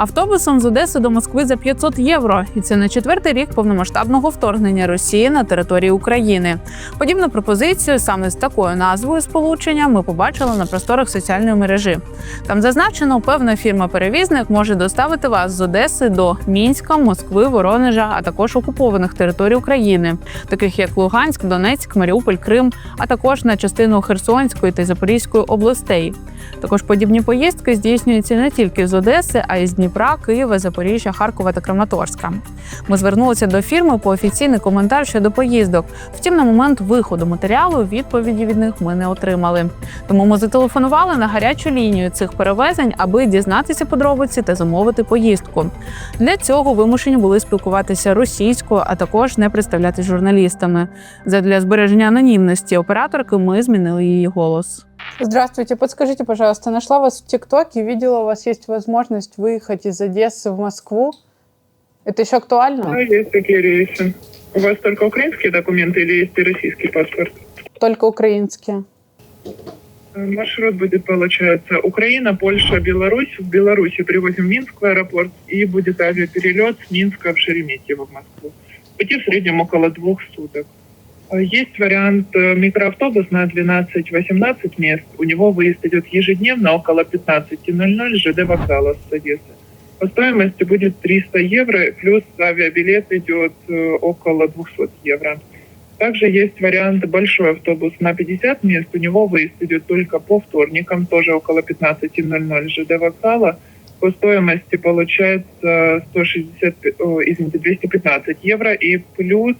Автобусом з Одеси до Москви за 500 євро, і це на четвертий рік повномасштабного вторгнення Росії на територію України. Подібну пропозицію саме з такою назвою сполучення ми побачили на просторах соціальної мережі. Там зазначено, певна фірма-перевізник може доставити вас з Одеси до Мінська, Москви, Воронежа, а також окупованих територій України, таких як Луганськ, Донецьк, Маріуполь, Крим, а також на частину Херсонської та Запорізької областей. Також подібні поїздки здійснюються не тільки з Одеси, а й з Дніпра, Києва, Запоріжжя, Харкова та Краматорська. Ми звернулися до фірми по офіційний коментар щодо поїздок. Втім, на момент виходу матеріалу відповіді від них ми не отримали. Тому ми зателефонували на гарячу лінію цих перевезень, аби дізнатися подробиці та замовити поїздку. Для цього вимушені були спілкуватися російською, а також не представлятися журналістами. Задля збереження анонімності операторки ми змінили її голос. Здравствуйте, подскажите, пожалуйста, нашла вас в ТикТоке, видела, у вас есть возможность выехать из Одессы в Москву. Это еще актуально? Да, есть такие рейсы. У вас только украинские документы или есть и российский паспорт? Только украинские. Э, Маршрут будет, получается, Украина, Польша, Беларусь. В Беларуси привозим в Минск в аэропорт и будет авиаперелет с Минска в Шереметьево в Москву. Пути в среднем около двух суток. Есть вариант микроавтобус на 12-18 мест. У него выезд идет ежедневно около 15.00 с ЖД вокзала с Одессы. По стоимости будет 300 евро, плюс авиабилет идет э, около 200 евро. Также есть вариант большой автобус на 50 мест. У него выезд идет только по вторникам, тоже около 15.00 ЖД вокзала. По стоимости получается 160, о, извините, 215 евро и плюс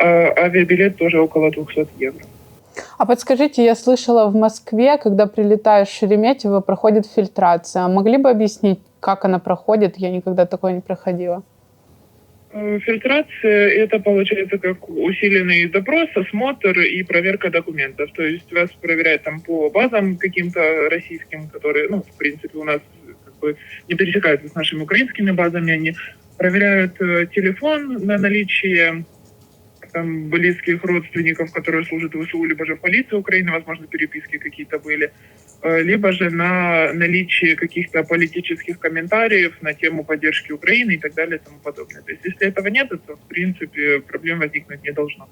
авиабилет тоже около 200 евро. А подскажите, я слышала, в Москве, когда прилетаешь в Шереметьево, проходит фильтрация. Могли бы объяснить, как она проходит? Я никогда такое не проходила. Э, Фильтрация – это получается как усиленный допрос, осмотр и проверка документов. То есть вас проверяют там по базам каким-то российским, которые, ну, в принципе, у нас как бы не пересекаются с нашими украинскими базами. Они проверяют э, телефон на наличие там, близких родственников, которые служат в ВСУ, либо же в полиции Украины, возможно, переписки какие-то были, э, либо же на наличие каких-то политических комментариев на тему поддержки Украины и так далее и тому подобное. То есть, если этого нет, то, в принципе, проблем возникнуть не должно.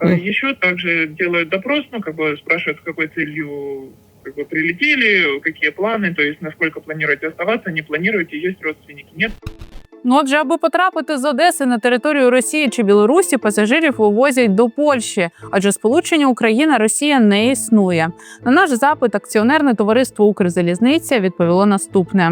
Э. Еще также делают допрос, ну, как бы спрашивают, с какой целью как бы прилетели, какие планы, то есть насколько планируете оставаться, не планируете, есть родственники, нет. Ну, отже, аби потрапити з Одеси на територію Росії чи Білорусі, пасажирів вивозять до Польщі, адже сполучення Україна Росія не існує. На наш запит акціонерне товариство Укрзалізниця відповіло наступне.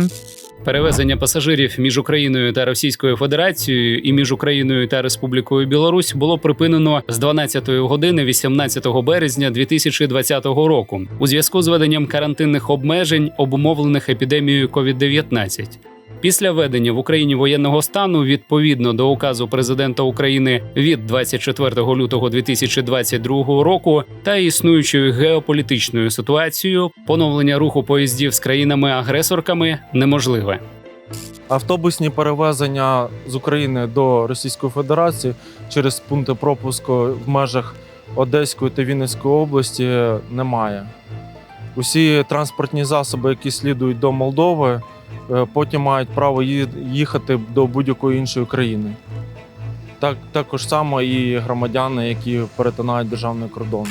Перевезення пасажирів між Україною та Російською Федерацією і між Україною та Республікою Білорусь було припинено з 12 години 18 березня 2020 року у зв'язку з веденням карантинних обмежень, обумовлених епідемією COVID-19. Після введення в Україні воєнного стану відповідно до указу президента України від 24 лютого 2022 року та існуючою геополітичною ситуацією поновлення руху поїздів з країнами-агресорками неможливе. Автобусні перевезення з України до Російської Федерації через пункти пропуску в межах Одеської та Вінницької області немає. Усі транспортні засоби, які слідують до Молдови, потім мають право їхати до будь-якої іншої країни. Так, також само і громадяни, які перетинають державний кордон.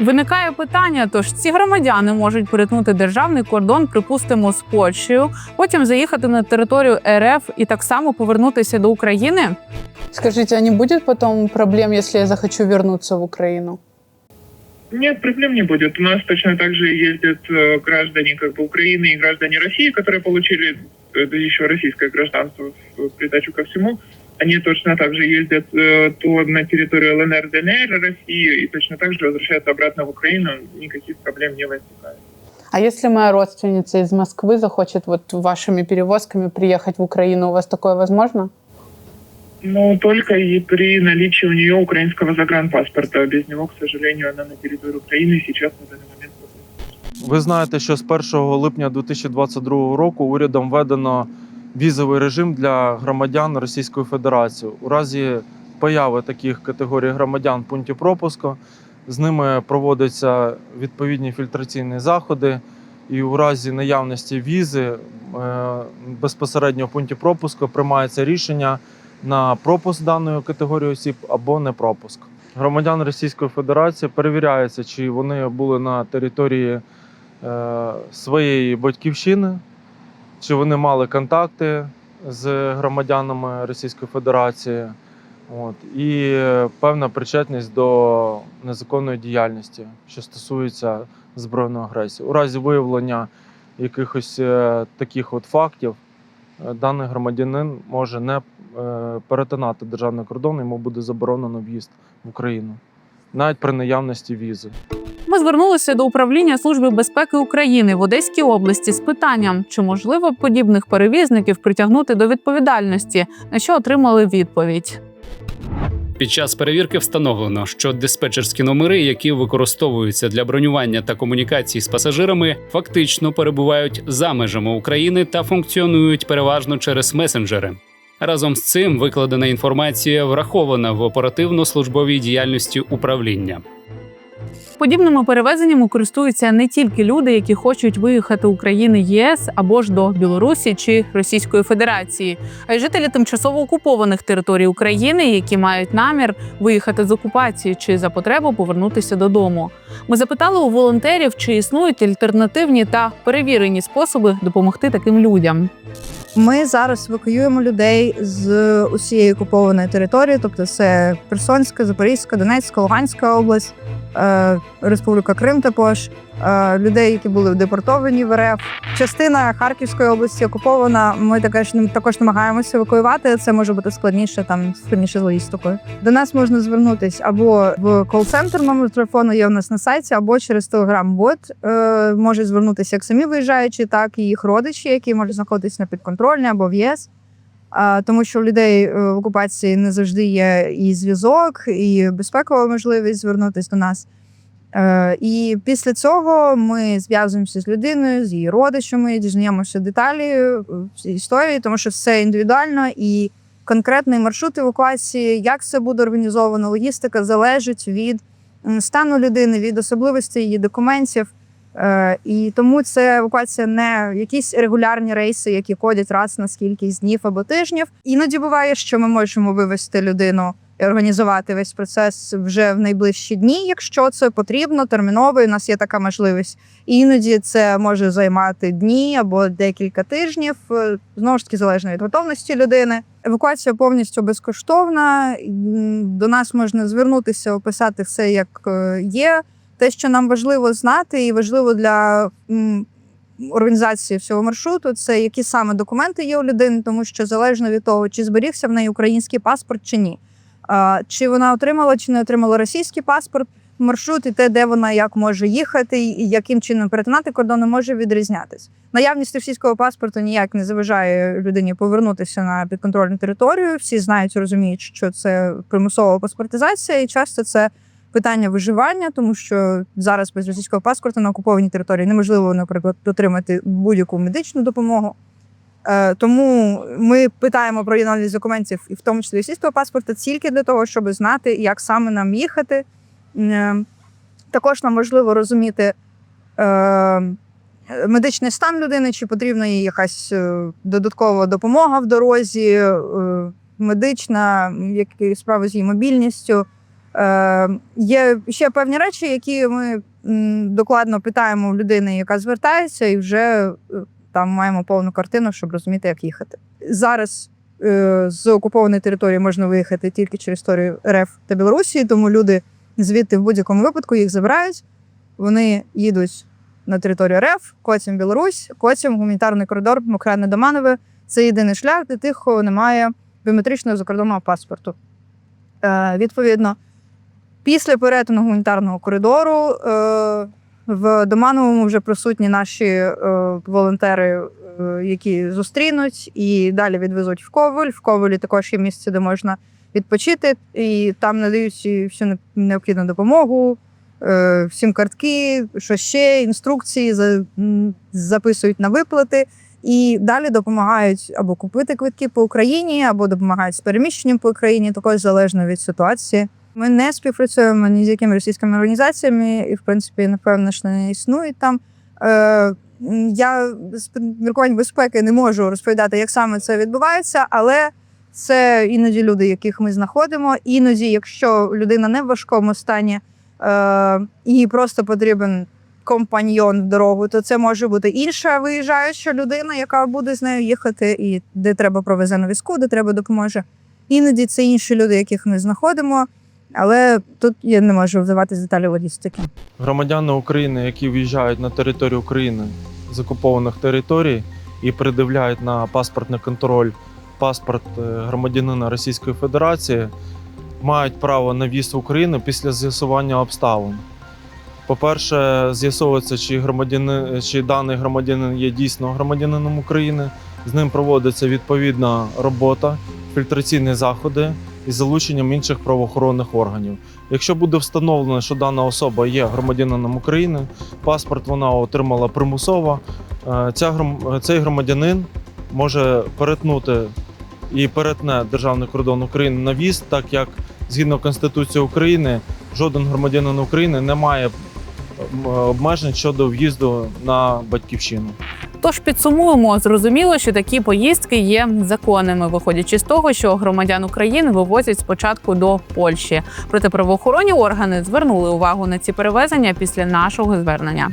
Виникає питання: тож ці громадяни можуть перетнути державний кордон, припустимо, з Польщею, потім заїхати на територію РФ і так само повернутися до України. Скажите, а не будет потом проблем, если я захочу вернуться в Украину? Нет, проблем не будет. У нас точно так же ездят э, граждане как бы Украины и граждане России, которые получили э, да еще российское гражданство в в придачу ко всему. Они точно так же ездят э, то на территорию ЛНР, ДНР России и точно так же возвращаются обратно в Украину. Никаких проблем не возникает. А если моя родственница из Москвы захочет вот вашими перевозками приехать в Украину, у вас такое возможно? Но только и при наличии у нее украинского загранпаспорта. Без него, к сожалению, она на территории Украины сейчас на данный момент Ви знаєте, що з 1 липня 2022 року урядом введено візовий режим для громадян Російської Федерації. У разі появи таких категорій громадян в пункті пропуску з ними проводяться відповідні фільтраційні заходи, і у разі наявності візи е, безпосередньо в пункті пропуску приймається рішення на пропуск даної категорії осіб або не пропуск. Громадян Російської Федерації перевіряється, чи вони були на території е, своєї батьківщини, чи вони мали контакти з громадянами Російської Федерації. От, і е, певна причетність до незаконної діяльності, що стосується збройної агресії. У разі виявлення якихось е, таких от фактів, даний громадянин може не е, перетинати державний кордон, йому буде заборонено в'їзд в Україну, навіть при наявності візи. Ми звернулися до управління Служби безпеки України в Одеській області з питанням, чи можливо подібних перевізників притягнути до відповідальності, на що отримали відповідь. Під час перевірки встановлено, що диспетчерські номери, які використовуються для бронювання та комунікації з пасажирами, фактично перебувають за межами України та функціонують переважно через месенджери. Разом з цим викладена інформація врахована в оперативно-службовій діяльності управління. Подібними перевезеннями користуються не тільки люди, які хочуть виїхати України ЄС або ж до Білорусі чи Російської Федерації, а й жителі тимчасово окупованих територій України, які мають намір виїхати з окупації чи за потребу повернутися додому. Ми запитали у волонтерів, чи існують альтернативні та перевірені способи допомогти таким людям. Ми зараз евакуюємо людей з усієї окупованої території, тобто це Херсонська, Запорізька, Донецька, Луганська область, Республіка Крим також, е, людей, які були депортовані в РФ. Частина Харківської області окупована. Ми також також намагаємося евакуювати. Це може бути складніше, там складніше з логістикою. До нас можна звернутися або в кол-центр номер телефону є у нас на сайті, або через телеграм-бот. Е, можуть звернутися як самі виїжджаючі, так і їх родичі, які можуть знаходитися на підконтрольні або в ЄС. Тому що у людей е, в окупації не завжди є і зв'язок, і безпекова можливість звернутися до нас. Е, і після цього ми зв'язуємося з людиною, з її родичами, дізнаємося деталі е, історії, тому що все індивідуально і конкретний маршрут евакуації, як це буде організовано, логістика залежить від стану людини, від особливостей її документів. Е, І тому це евакуація не якісь регулярні рейси, які ходять раз на скількись днів або тижнів. Іноді буває, що ми можемо вивезти людину і організувати весь процес вже в найближчі дні, якщо це потрібно, терміново. У нас є така можливість. Іноді це може займати дні або декілька тижнів. е, Знову ж таки, залежно від готовності людини. Евакуація повністю безкоштовна. До нас можна звернутися, описати все як е, є те, що нам важливо знати, і важливо для організації всього маршруту, це які саме документи є у людини, тому що залежно від того, чи зберігся в неї український паспорт чи ні. Чи вона отримала чи не отримала російський паспорт, маршрут і те, де вона як може їхати, і яким чином перетинати кордони, може відрізнятись. Наявність російського паспорту ніяк не заважає людині повернутися на підконтрольну територію. Всі знають, розуміють, що це примусова паспортизація, і часто це питання виживання, тому що зараз без російського паспорту на окупованій території неможливо, наприклад, отримати будь-яку медичну допомогу. Е, Тому ми питаємо про аналіз документів, і в тому числі російського паспорта, тільки для того, щоб знати, як саме нам їхати. Е, Також нам важливо розуміти е, медичний стан людини, чи потрібна їй якась додаткова допомога в дорозі, медична, які справи з її мобільністю. Е, Є ще певні речі, які ми докладно питаємо в людини, яка звертається, і вже е, там маємо повну картину, щоб розуміти, як їхати. Зараз е, з окупованої території можна виїхати тільки через історію РФ та Білорусі, тому люди звідти в будь-якому випадку їх забирають. Вони їдуть на територію РФ, потім Білорусь, потім гуманітарний коридор Мокрене Доманове. Це єдиний шлях для тих, кого немає біометричного закордонного паспорту. Відповідно, після перетину гуманітарного коридору е, в Домановому вже присутні наші е, волонтери, е, які зустрінуть і далі відвезуть в Коваль. В Ковалі також є місце, де можна відпочити, і там надають всю необхідну допомогу, всім картки, що ще, інструкції записують на виплати. І далі допомагають або купити квитки по Україні, або допомагають з переміщенням по Україні, також залежно від ситуації. Ми не співпрацюємо ні з якими російськими організаціями, і в принципі, напевно, що не існують там. Е, Я з міркувань безпеки не можу розповідати, як саме це відбувається, але це іноді люди, яких ми знаходимо. Іноді, якщо людина не в важкому стані е, і просто потрібен компаньйон в дорогу, то це може бути інша виїжджаюча людина, яка буде з нею їхати, і де треба провезе на візку, де треба допоможе. Іноді це інші люди, яких ми знаходимо. Але тут я не можу вдаватися деталі логістики. Громадяни України, які в'їжджають на територію України з окупованих територій і придивляють на паспортний контроль паспорт е, громадянина Російської Федерації, мають право на в'їзд в Україну після з'ясування обставин. По-перше, з'ясовується, чи, громадянин, чи даний громадянин є дійсно громадянином України. З ним проводиться відповідна робота, фільтраційні заходи із залученням інших правоохоронних органів. Якщо буде встановлено, що дана особа є громадянином України, паспорт вона отримала примусово, е, ця, цей громадянин може перетнути і перетне державний кордон України на в'їзд, так як згідно Конституції України жоден громадянин України не має обмежень щодо в'їзду на батьківщину. Тож підсумуємо, зрозуміло, що такі поїздки є законними, виходячи з того, що громадян України вивозять спочатку до Польщі. Проте правоохоронні органи звернули увагу на ці перевезення після нашого звернення.